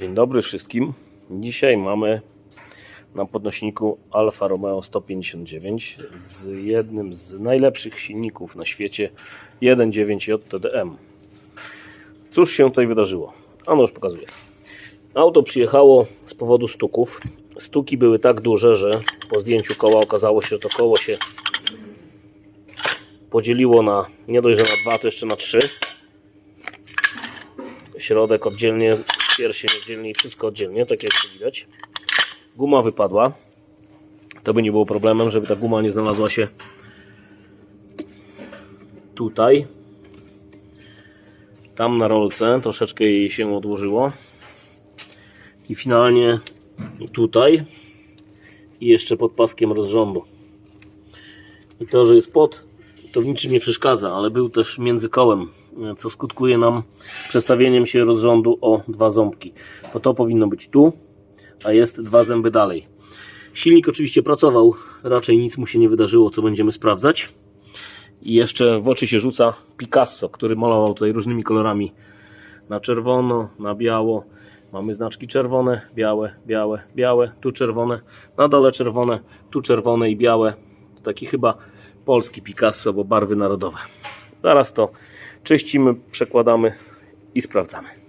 Dzień dobry wszystkim. Dzisiaj mamy na podnośniku Alfa Romeo 159 z jednym z najlepszych silników na świecie 1.9 JTDM. Cóż się tutaj wydarzyło? Ano już pokazuję. Auto przyjechało z powodu stuków. Stuki były tak duże, że po zdjęciu koła okazało się, że to koło się podzieliło na nie dość, że na dwa, to jeszcze na trzy. Środek oddzielnie, pierścień oddzielnie i wszystko oddzielnie, tak jak widać. Guma wypadła. To by nie było problemem, żeby ta guma nie znalazła się tutaj. Tam na rolce troszeczkę jej się odłożyło. I finalnie tutaj i jeszcze pod paskiem rozrządu. I to, że jest pod, to w niczym nie przeszkadza, ale był też między kołem, co skutkuje nam przestawieniem się rozrządu o dwa ząbki. Bo to powinno być tu, a jest dwa zęby dalej. Silnik oczywiście pracował, raczej nic mu się nie wydarzyło, co będziemy sprawdzać. I jeszcze w oczy się rzuca Picasso, który malował tutaj różnymi kolorami. Na czerwono, na biało. Mamy znaczki czerwone, białe, białe, białe. Tu czerwone, na dole czerwone, tu czerwone i białe. To taki chyba polski Picasso, bo barwy narodowe. Zaraz to czyścimy, przekładamy i sprawdzamy.